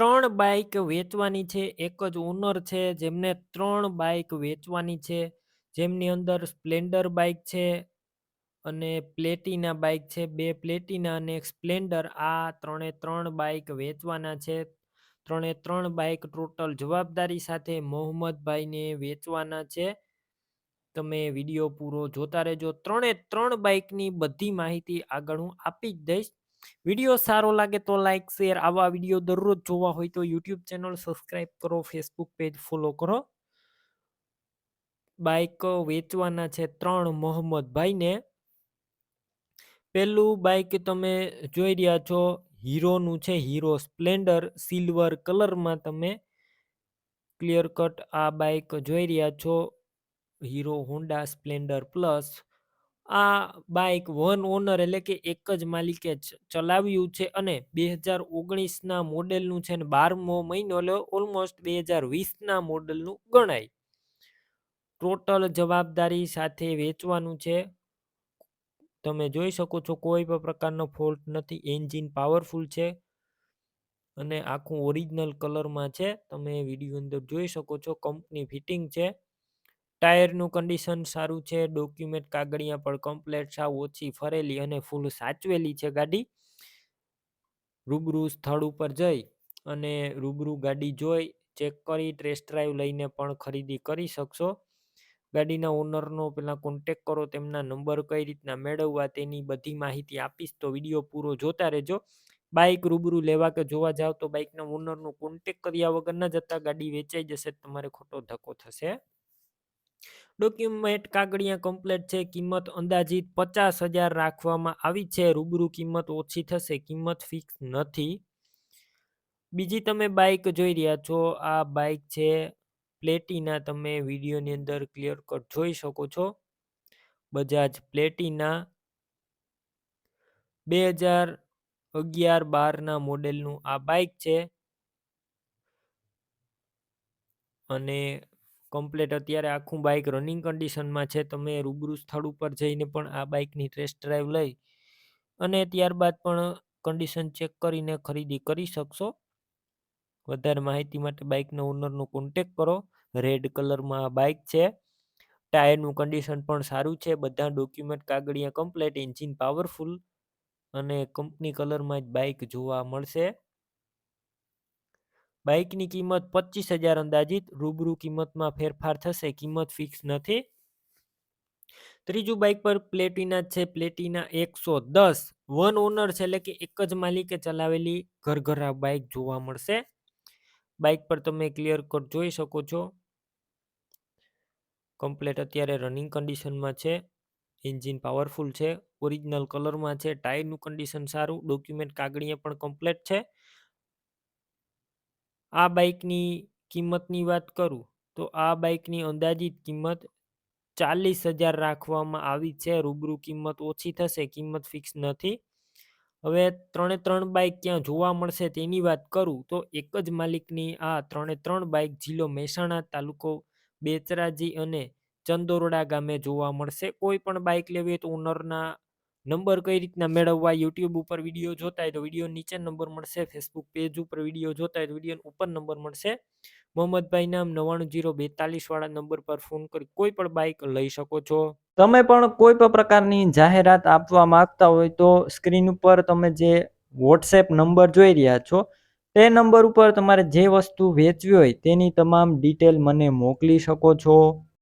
ત્રણ બાઈક વેચવાની છે, એક જ ઓનર છે, જેમને ત્રણ બાઈક વેચવાની છે, જેમની અંદર સ્પ્લેન્ડર બાઈક છે અને પ્લેટિના બાઇક છે. બે પ્લેટિના અને એક સ્પ્લેન્ડર, આ ત્રણે ત્રણ બાઈક વેચવાના છે. ત્રણે ત્રણ બાઈક ટોટલ જવાબદારી સાથે મોહમ્મદભાઈને વેચવાના છે. તમે વીડિયો પૂરો જોતા રહેજો. ત્રણે ત્રણ બાઇકની બધી માહિતી આગળ હું આપી જ દઈશ. વીડિયો સારો લાગે તો લાઈક શેર આવા વીડિયો દરરોજ જોવા હોય તો યુટ્યુબ ચેનલ સબસ્ક્રાઈબ કરો ફેસબુક પેજ ફોલો કરો. બાઈક વેચવાના છે ત્રણ મોહમ્મદભાઈને. પેલું બાઈક તમે જોઈ રહ્યા છો, હીરોનું છે, હીરો સ્પ્લેન્ડર, સિલ્વર કલરમાં તમે ક્લિયર કટ આ બાઈક જોઈ રહ્યા છો, હીરો હોન્ડા સ્પ્લેન્ડર પ્લસ. આ બાઇક વન ઓનર એટલે કે એક જ માલિકે ચલાવ્યું છે અને બે હજાર ઓગણીસના મોડેલનું છે ને બારમો મહિનો એટલે ઓલમોસ્ટ બે હજાર વીસના મોડેલનું ગણાય. ટોટલ જવાબદારી સાથે વેચવાનું છે. તમે જોઈ શકો છો કોઈ પણ પ્રકારનો ફોલ્ટ નથી. એન્જિન પાવરફુલ છે અને આખું ઓરિજિનલ કલરમાં છે. તમે વીડિયો અંદર જોઈ શકો છો. કંપની ફિટિંગ છે. ટાયરનું કન્ડિશન સારું છે, ડોક્યુમેન્ટ કાગળિયા પણ કમ્પ્લેટ સાવ ઓછી ફરેલી અને ફૂલ સાચવેલી છે ગાડી. રૂબરૂ સ્થળ ઉપર જઈ અને રૂબરૂ ગાડી જોઈ, ચેક કરી, ટેસ્ટ ડ્રાઈવ લઈને પણ ખરીદી કરી શકશો. ગાડીના ઓનરનો પેલા કોન્ટેક કરો, તેમના નંબર કઈ રીતના મેળવવા તેની બધી માહિતી આપીશ તો વીડિયો પૂરો જોતા રહેજો. બાઇક રૂબરૂ લેવા કે જોવા જાવ તો બાઇકના ઓનરનો કોન્ટેક કર્યા વગર ન જતા ગાડી વેચાઈ જશે, તમારે ખોટો ધક્કો થશે. ડોક્યુમેન્ટ કાગળિયા કમ્પ્લેટ છે, કિંમત અંદાજિત પચાસ હજાર રાખવામાં આવી છે, રૂબરૂ કિંમત ઓછી થશે, કિંમત ફિક્સ નથી. બીજી તમે બાઇક જોઈ રહ્યા છો, આ બાઇક છે પ્લેટિના તમે વિડીયોની અંદર ક્લિયર કટ જોઈ શકો છો. બજાજ પ્લેટિના બે હજાર અગિયાર બારના મોડેલનું આ બાઇક છે. અને કમ્પ્લેટ અત્યારે આખું બાઇક રનિંગ કન્ડિશનમાં છે તમે રૂબરૂ સ્થળ ઉપર જઈને પણ આ બાઇકની ટેસ્ટ ડ્રાઈવ લઈ અને ત્યારબાદ પણ કન્ડિશન ચેક કરીને ખરીદી કરી શકશો. વધારે માહિતી માટે બાઇકના ઓનરનો કોન્ટેક કરો. રેડ કલરમાં આ બાઇક છે. ટાયરનું કન્ડિશન પણ સારું છે. બધા ડોક્યુમેન્ટ કાગળિયા કમ્પ્લેટ, એન્જિન પાવરફુલ અને કંપની કલરમાં જ બાઇક જોવા મળશે. બાઇકની કિંમત પચીસ હજાર અંદાજિત, રૂબરૂ કિંમતમાં ફેરફાર થશે, કિંમત ફિક્સ નથી. ત્રીજું બાઇક પર પ્લેટિના છે, પ્લેટિના એકસો દસ. વન ઓનર છે, એટલે કે એક જ માલિકે ચલાવેલી ઘરઘરા બાઇક જોવા મળશે. બાઇક પર તમે ક્લિયર કટ જોઈ શકો છો. કમ્પ્લેટ અત્યારે રનિંગ કન્ડિશનમાં છે. એન્જિન પાવરફુલ છે. ઓરિજિનલ કલરમાં છે. ટાયરનું કન્ડિશન સારું. ડોક્યુમેન્ટ કાગળીએ પણ કમ્પ્લેટ છે. આ બાઈકની કિંમતની વાત કરું, તો આ બાઈકની અંદાજિત કિંમત ચાલીસ હજાર રાખવામાં આવી છે. રૂબરૂ કિંમત ઓછી થશે, કિંમત ફિક્સ નથી. હવે ત્રણે ત્રણ બાઇક ક્યાં જોવા મળશે તેની વાત કરું, તો એક જ માલિકની આ ત્રણે ત્રણ બાઇક જિલ્લો મહેસાણા તાલુકો બેચરાજી અને ચંદોરડા ગામે જોવા મળશે. કોઈ પણ બાઇક લેવી હોય તો ઓનરના નંબર કઈ રીતના મેળવવા યુટ્યુબ ઉપર વીડિયો જોતા હોય તો વીડિયો નીચે નંબર મળશે ફેસબુક પેજ ઉપર વીડિયો જોતા હોય તો વીડિયો ઉપર નંબર મળશે. મોહમ્મદભાઈ નામ નવાણું જીરો બેતાલીસ વાળા નંબર પર ફોન કરી કોઈ પણ બાઇક લઈ શકો છો. તમે પણ કોઈ પણ પ્રકારની જાહેરાત આપવા માંગતા હોય તો સ્ક્રીન ઉપર તમે જે વોટ્સએપ નંબર જોઈ રહ્યા છો, તે નંબર ઉપર તમારે જે વસ્તુ વેચવી હોય તેની તમામ ડિટેલ મને મોકલી શકો છો.